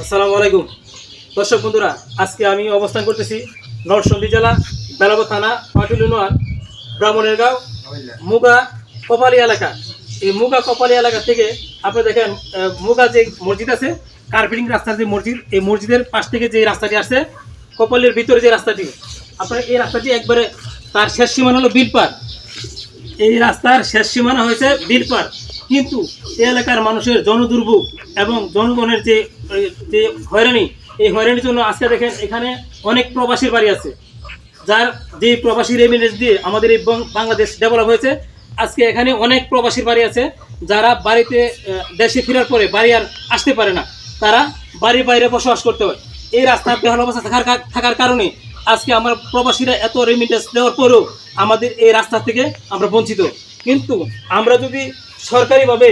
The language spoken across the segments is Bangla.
আসসালামু আলাইকুম। দর্শক বন্ধুরা, আজকে আমি অবস্থান করতেছি নরসন্দী জেলা বেলাব থানা, পাটুল ইউনিয়ন ব্রাহ্মণের গাঁও, মুগা কপালি এলাকা। এই মুগা কপালি এলাকা থেকে আপনি দেখেন মুগা যে মসজিদ আছে, কার্পেটিং রাস্তার যে মসজিদ, এই মসজিদের পাশ থেকে যে রাস্তাটি আসছে, কপালের ভিতরে যে রাস্তাটি, আপনার এই রাস্তাটি একবারে তার শেষ সীমানা হলো বিলপার এই রাস্তার শেষ সীমানা হয়েছে বীরপার কিন্তু এই এলাকার মানুষের জনদুর্ভোগ এবং জনগণের যে যে হয়রানি, এই হয়রানির জন্য আজকে দেখেন এখানে অনেক প্রবাসীর বাড়ি আছে। যার যে প্রবাসী রেমিনেন্স দিয়ে আমাদের এই বাংলাদেশ ডেভেলপ হয়েছে, আজকে এখানে অনেক প্রবাসীর বাড়ি আছে। যারা বাড়িতে দেশে ফেরার পরে বাড়ি আর আসতে পারে না, তারা বাড়ির বাইরে বসবাস করতে হয়। এই রাস্তার বেহাল অবস্থা থাকার থাকার কারণে আজকে আমার প্রবাসীরা এত রেমিটেন্স দেওয়ার পরেও আমাদের এই রাস্তা থেকে আমরা বঞ্চিত। কিন্তু আমরা যদি সরকারিভাবে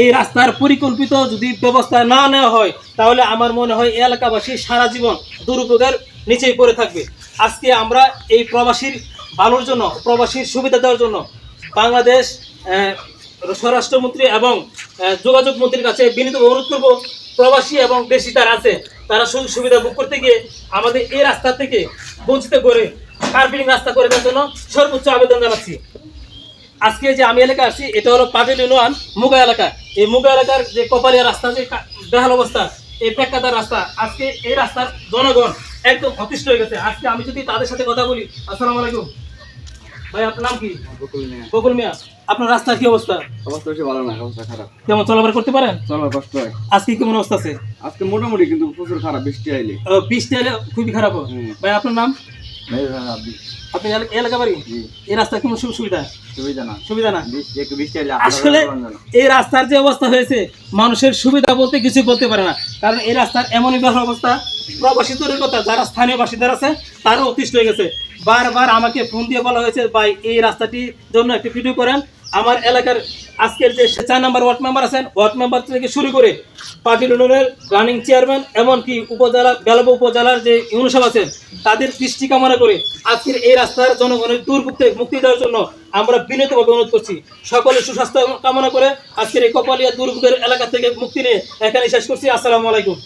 এই রাস্তার পরিকল্পিত যদি ব্যবস্থা না নেওয়া হয়, তাহলে আমার মনে হয় এলাকাবাসী সারা জীবন দুরুপকার নিচেই পড়ে থাকবে। আজকে আমরা এই প্রবাসীর ভালোর জন্য, প্রবাসীর সুবিধা দেওয়ার জন্য বাংলাদেশ স্বরাষ্ট্রমন্ত্রী এবং যোগাযোগ মন্ত্রীর কাছে বিনীত অনুরোধ করব, প্রবাসী এবং দেশি তারা আছে, তারা সুযোগ সুবিধা ভোগ করতে গিয়ে আমাদের এই রাস্তা থেকে বঞ্চিত করে কার্পেটিং রাস্তা করে দেওয়ার জন্য সর্বোচ্চ আবেদন জানাচ্ছি। আজকে যে আমি এলাকা আছি এটা হলো পাটিল ইউনিয়ন মুগা এলাকা। এই মুগা এলাকার যে কপালিয়া রাস্তা যে বেহাল অবস্থা এই পেক্কাদার রাস্তা আজকে এই রাস্তার জনগণ একদম অতিষ্ঠ হয়ে গেছে। আজকে আমি যদি তাদের সাথে কথা বলি আসসালামু আলাইকুম। ভাই আপনার নাম কি? বকুল মিয়া। আপনার রাস্তার কি অবস্থা? অবস্থা বেশি ভালো না অবস্থা খারাপ। কেমন চলাফেরা করতে পারেন? চলার কষ্ট হয়। আজকে কেমন অবস্থা আছে? আজকে মোটামুটি কিন্তু প্রচুর খারাপ বৃষ্টি আইলে। বৃষ্টি আইলে খুবই খারাপ হয়। ভাই আপনার নাম? আপনি এলাকা বাড়ি এই রাস্তার কোনো সুবিধা? সুবিধা না। সুবিধা না? আসলে এই রাস্তার যে অবস্থা হয়েছে মানুষের সুবিধা বলতে কিছু বলতে পারে না। কারণ এই রাস্তার এমনই বেহাল অবস্থা প্রবাসী দূরের কথা যারা স্থানীয় বাসিন্দার আছে তারও অতিষ্ঠ হয়ে গেছে। বারবার আমাকে ফোন দিয়ে বলা হয়েছে ভাই এই রাস্তাটির জন্য একটি ভিডিও করেন আমার এলাকার আজকের যে চার নাম্বার ওয়ার্ড মেম্বার আছেন, ওয়ার্ড মেম্বার থেকে শুরু করে পার্টি ইউনিয়নের রানিং চেয়ারম্যান, এমনকি উপজেলা, বেলবা উপজেলার যে ইউনিসেফ আছেন, তাদের দৃষ্টি কামনা করে আজকের এই রাস্তার জনগণের দুর্ভোগ থেকে মুক্তি দেওয়ার জন্য আমরা বিনীতভাবে অনুরোধ করছি। সকলের সুস্বাস্থ্য কামনা করে আজকের এই কপালিয়া দুর্ভোগের এলাকা থেকে মুক্তি নিয়ে এখানে শেষ করছি। আসসালামু আলাইকুম।